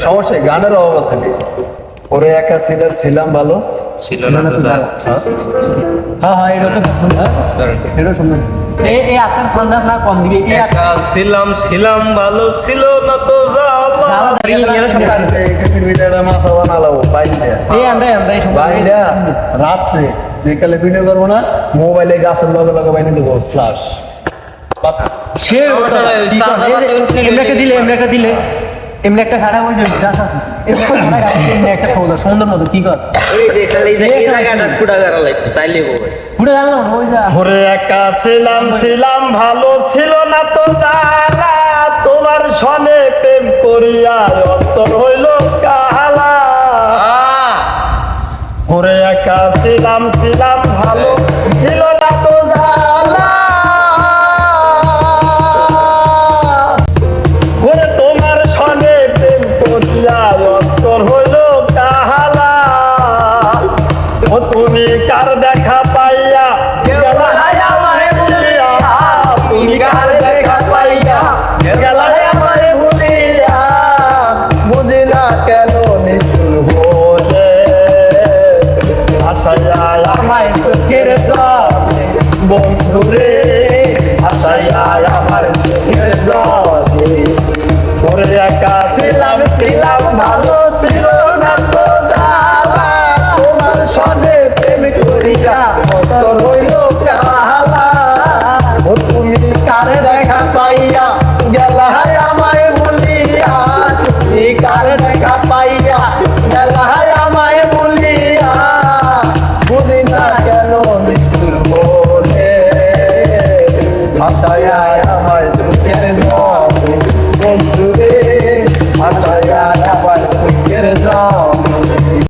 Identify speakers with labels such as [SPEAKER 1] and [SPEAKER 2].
[SPEAKER 1] সমস্যা গানের অভাব আছে ওরে একা ছিলাম ছিলাম ভালো।
[SPEAKER 2] ছিল না তো যা
[SPEAKER 3] হ্যাঁ? হ্যাঁ এটা তো হ্যাঁ। এটা শুনুন এই এই আত্মার সন্ন্যাস না কম দিবে? এই
[SPEAKER 2] একা ছিলাম ছিলাম ভালো ছিল না তো
[SPEAKER 1] রাত্রে বিকালে ভিডিও করব না মোবাইলে গাছের লগে লগে বাইনে দেবো ফ্লাশ
[SPEAKER 3] সে দিলে এমনি একটা দিলে। এমনি একটা হয়ে আছে এমনি একটা সুন্দর সুন্দর মতো কি কর?
[SPEAKER 2] ওরে একা ছিলাম ছিলাম ভালো ছিল না তো তোমার সনে প্রেম করিয়া অন্তর হইল কালা ওরে একা ছিলাম ছিলাম ভালো ছিল না কার দেখা পাইয়া? গেলা তুমি কার দেখা পাইয়া? গেলা ভুলিয়া।
[SPEAKER 1] বুঝি কেন নিষ্ঠুর
[SPEAKER 2] বলে আশায়া আমায় চোখের জলে। বন্ধুরে আশায়া আমার চোখের জলে। ওরে একা ছিলাম ছিলাম ভালো ছিল
[SPEAKER 1] তোর হইল ও তুমি কার দেখা পাইয়া গেলা আমায় বলিয়া, তুমি কার দেখা পাইয়া গেলা আমায় বলিয়া বুঝি না কেন নিষ্ঠুর বলে ভাষায় আমার দুঃখের বন্ধুরে ভাষায় আমার